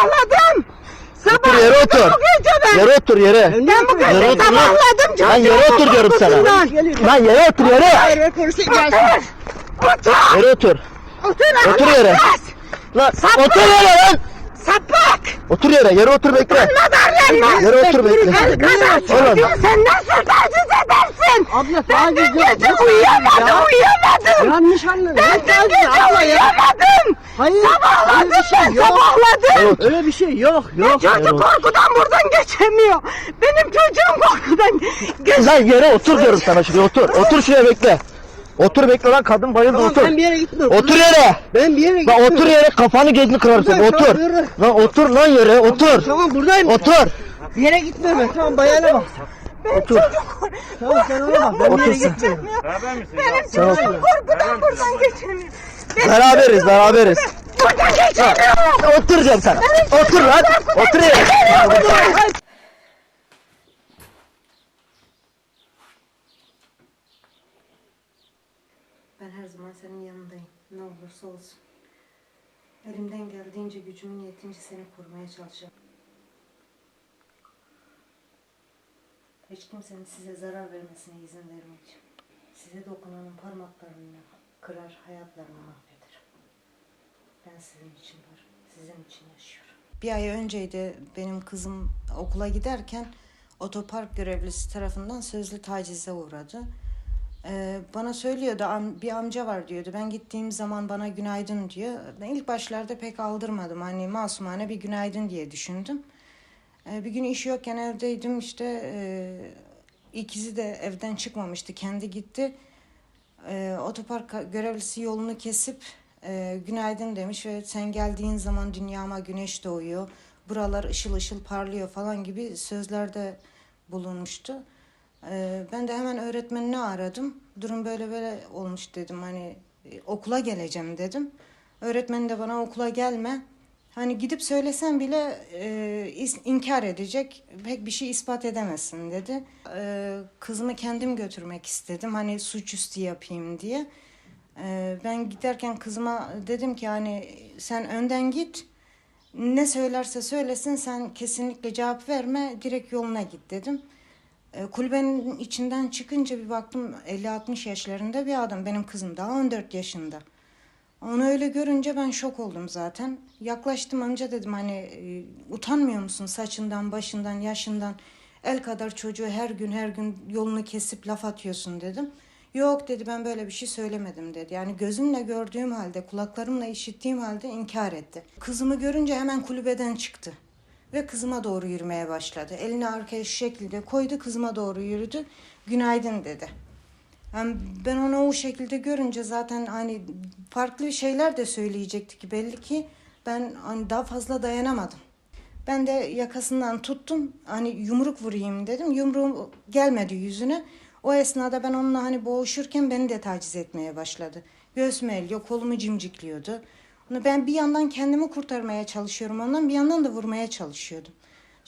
sabahladım. Otur yere otur. Bu gece ben. Yere otur yere. Ben bu Yere gece otur lan. sabahladım. Yere otur diyorum sana. Lan yere otur yere. Otur. Otur. Yere otur. Otur. Otur yere. Lan otur yere lan. Sapık. Otur yere. Yere otur bekle. Madalyonla. Yere otur bekle. Kadar çocuğu sen nasıl taciz edersin? Abla Ben dün gece uyuyamadım, ya. uyuyamadım. Yanlış anladın. Ben dün gece ya. uyuyamadım. Hayır. Sabahladım bir şey ben, yok. sabahladım. Öyle bir şey yok. Yok. Çocuk korkudan buradan geçemiyor. Benim çocuğum korkudan geç. Lan yere otur diyorum sana şuraya otur. Otur şuraya bekle. Otur bekle lan kadın bayıldı Tamam otur. ben bir yere gitmiyorum. Otur yere. Ben bir yere Lan gitmiyorum. otur yere kafanı gözünü kırarım seni otur. tamam. Lan otur lan yere otur. Tamam buradayım. Otur. Bir yere gitmiyorum ben. Tamam bayana bak. Otur. Tamam sen ona bak. Ben bir yere Otur sen. gitmiyorum. Benim Sen otur. çocuğum korkudan buradan geçemiyor. Benim Beraberiz beraberiz. buradan geçemiyor. Otur diyorum sana. Otur lan. Otur yere. Ben her zaman senin yanındayım. Ne olursa olsun. Elimden geldiğince gücümün yetince seni korumaya çalışacağım. Hiç kimsenin size zarar vermesine izin vermeyeceğim. Size dokunanın parmaklarını kırar, hayatlarını mahvederim. Ben sizin için varım. Sizin için yaşıyorum. Bir ay önceydi benim kızım okula giderken otopark görevlisi tarafından sözlü tacize uğradı. Ee, bana söylüyordu bir amca var diyordu. Ben gittiğim zaman bana günaydın diyor. Ben ilk başlarda pek aldırmadım. Hani masumane bir günaydın diye düşündüm. Ee, bir gün iş yokken evdeydim işte e, ikizi de evden çıkmamıştı. Kendi gitti. Ee, otopark görevlisi yolunu kesip e, günaydın demiş ve sen geldiğin zaman dünyama güneş doğuyor. Buralar ışıl ışıl parlıyor falan gibi sözlerde bulunmuştu. Ee, ben de hemen öğretmenini aradım. Durum böyle böyle olmuş dedim. Hani e, okula geleceğim dedim. Öğretmen de bana okula gelme. Hani gidip söylesen bile e, inkar edecek. Pek bir şey ispat edemezsin dedi. Ee, kızımı kendim götürmek istedim. Hani suçüstü yapayım diye. Ee, ben giderken kızıma dedim ki hani sen önden git. Ne söylerse söylesin sen kesinlikle cevap verme. Direkt yoluna git dedim. E, kulübenin içinden çıkınca bir baktım 50-60 yaşlarında bir adam. Benim kızım daha 14 yaşında. Onu öyle görünce ben şok oldum zaten. Yaklaştım amca dedim hani e, utanmıyor musun saçından, başından, yaşından? El kadar çocuğu her gün her gün yolunu kesip laf atıyorsun dedim. Yok dedi ben böyle bir şey söylemedim dedi. Yani gözümle gördüğüm halde, kulaklarımla işittiğim halde inkar etti. Kızımı görünce hemen kulübeden çıktı ve kızıma doğru yürümeye başladı. Elini arkaya şu şekilde koydu, kızıma doğru yürüdü. Günaydın dedi. Yani ben onu o şekilde görünce zaten hani farklı şeyler de söyleyecekti ki belli ki ben hani daha fazla dayanamadım. Ben de yakasından tuttum. Hani yumruk vurayım dedim. Yumruğum gelmedi yüzüne. O esnada ben onunla hani boğuşurken beni de taciz etmeye başladı. Göğsüme eliyor, kolumu cimcikliyordu. Ben bir yandan kendimi kurtarmaya çalışıyorum ondan bir yandan da vurmaya çalışıyordum.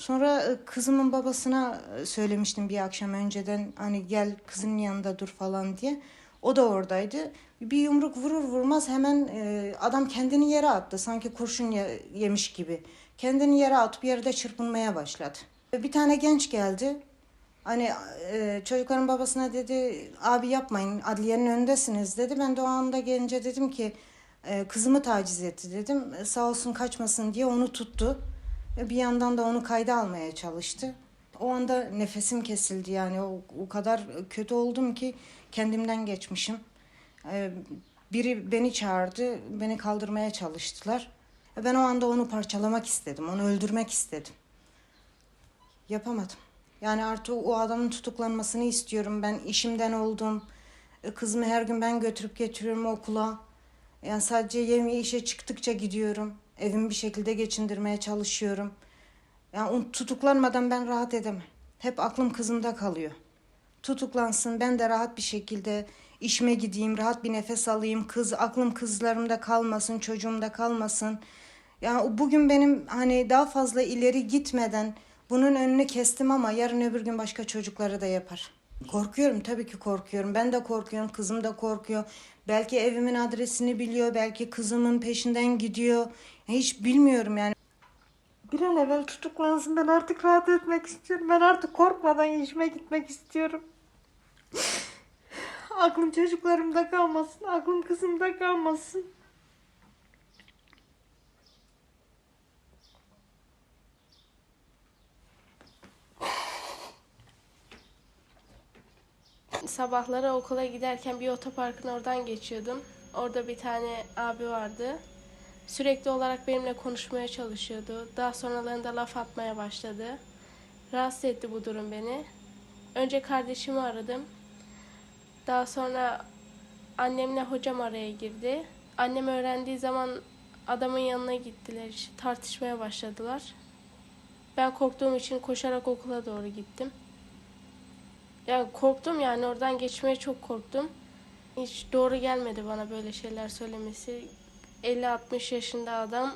Sonra e, kızımın babasına e, söylemiştim bir akşam önceden hani gel kızın yanında dur falan diye. O da oradaydı. Bir yumruk vurur vurmaz hemen e, adam kendini yere attı. Sanki kurşun ye- yemiş gibi. Kendini yere atıp yerde çırpınmaya başladı. Bir tane genç geldi. Hani çocukların babasına dedi abi yapmayın adliyenin önündesiniz dedi. Ben de o anda gelince dedim ki kızımı taciz etti dedim. Sağ olsun kaçmasın diye onu tuttu. Bir yandan da onu kayda almaya çalıştı. O anda nefesim kesildi yani o, o kadar kötü oldum ki kendimden geçmişim. E, biri beni çağırdı, beni kaldırmaya çalıştılar. Ben o anda onu parçalamak istedim, onu öldürmek istedim. Yapamadım. Yani artık o adamın tutuklanmasını istiyorum. Ben işimden oldum. E, Kızımı her gün ben götürüp getiriyorum okula. Yani sadece yemeğe işe çıktıkça gidiyorum. Evimi bir şekilde geçindirmeye çalışıyorum. Yani tutuklanmadan ben rahat edemem. Hep aklım kızımda kalıyor. Tutuklansın ben de rahat bir şekilde işime gideyim, rahat bir nefes alayım. Kız aklım kızlarımda kalmasın, çocuğumda kalmasın. Yani bugün benim hani daha fazla ileri gitmeden bunun önünü kestim ama yarın öbür gün başka çocukları da yapar. Korkuyorum tabii ki korkuyorum. Ben de korkuyorum, kızım da korkuyor. Belki evimin adresini biliyor, belki kızımın peşinden gidiyor. Hiç bilmiyorum yani. Bir an evvel tutuklansın. Ben artık rahat etmek istiyorum. Ben artık korkmadan işime gitmek istiyorum. Aklım çocuklarımda kalmasın. Aklım kızımda kalmasın. Sabahları okula giderken bir otoparkın oradan geçiyordum. Orada bir tane abi vardı. Sürekli olarak benimle konuşmaya çalışıyordu. Daha sonralarında laf atmaya başladı. Rahatsız etti bu durum beni. Önce kardeşimi aradım. Daha sonra annemle hocam araya girdi. Annem öğrendiği zaman adamın yanına gittiler. tartışmaya başladılar. Ben korktuğum için koşarak okula doğru gittim. Yani korktum yani oradan geçmeye çok korktum. Hiç doğru gelmedi bana böyle şeyler söylemesi. 50-60 yaşında adam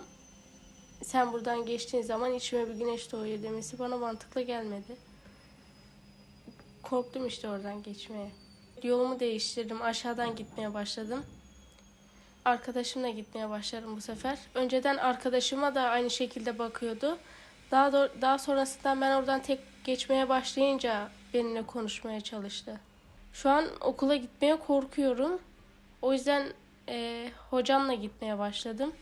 sen buradan geçtiğin zaman içime bir güneş doğuyor demesi bana mantıklı gelmedi. Korktum işte oradan geçmeye. Yolumu değiştirdim. Aşağıdan gitmeye başladım. Arkadaşımla gitmeye başladım bu sefer. Önceden arkadaşıma da aynı şekilde bakıyordu. Daha do- daha sonrasında ben oradan tek geçmeye başlayınca benimle konuşmaya çalıştı. Şu an okula gitmeye korkuyorum. O yüzden eee, hocamla gitmeye başladım.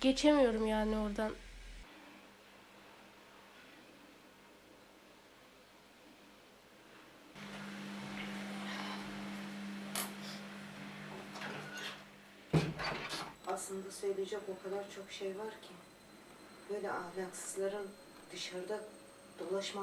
Geçemiyorum yani oradan. Aslında söyleyecek o kadar çok şey var ki. Böyle ahlaksızların dışarıda dolaşma